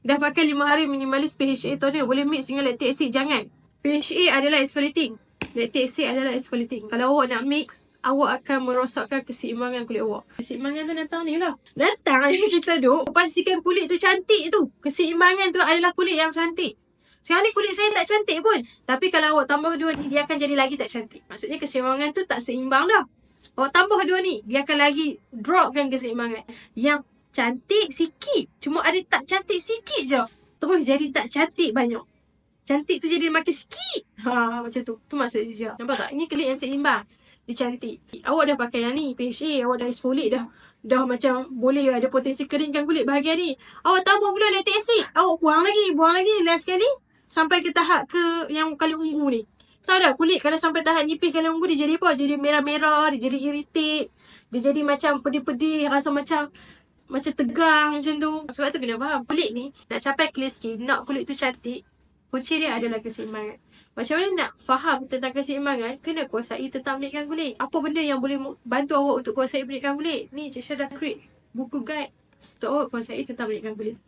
Dah pakai 5 hari minimalis PHA toner. Boleh mix dengan lactic acid. Jangan. PHA adalah exfoliating. Lactic acid adalah exfoliating. Kalau awak nak mix, awak akan merosakkan keseimbangan kulit awak. Keseimbangan tu datang ni lah. Datang yang kita duk. Pastikan kulit tu cantik tu. Keseimbangan tu adalah kulit yang cantik. Sekarang ni kulit saya tak cantik pun. Tapi kalau awak tambah dua ni, dia akan jadi lagi tak cantik. Maksudnya keseimbangan tu tak seimbang dah. Awak tambah dua ni, dia akan lagi dropkan keseimbangan. Yang cantik sikit. Cuma ada tak cantik sikit je. Terus jadi tak cantik banyak. Cantik tu jadi makin sikit. Ha, macam tu. Tu maksud dia. Nampak tak? Ini kulit yang seimbang. Dia cantik. Awak dah pakai yang ni. PHA. Awak dah exfoliate dah. Dah macam boleh ada potensi keringkan kulit bahagian ni. Awak tambah pula lactic acid. Awak buang lagi. Buang lagi. Last sekali. Sampai ke tahap ke yang kali ungu ni. Tahu dah kulit kalau sampai tahap nipis kali ungu dia jadi apa? Jadi merah-merah. Dia jadi irritate. Dia jadi macam pedih-pedih. Rasa macam macam tegang macam tu. Sebab tu kena faham. Kulit ni nak capai clear skin. Nak kulit tu cantik. Kunci dia adalah keseimbangan. Macam mana nak faham tentang keseimbangan, kena kuasai tentang pendidikan kulit. Apa benda yang boleh bantu awak untuk kuasai pendidikan kulit? Ni Cik Syah dah create buku guide untuk awak kuasai tentang pendidikan kulit.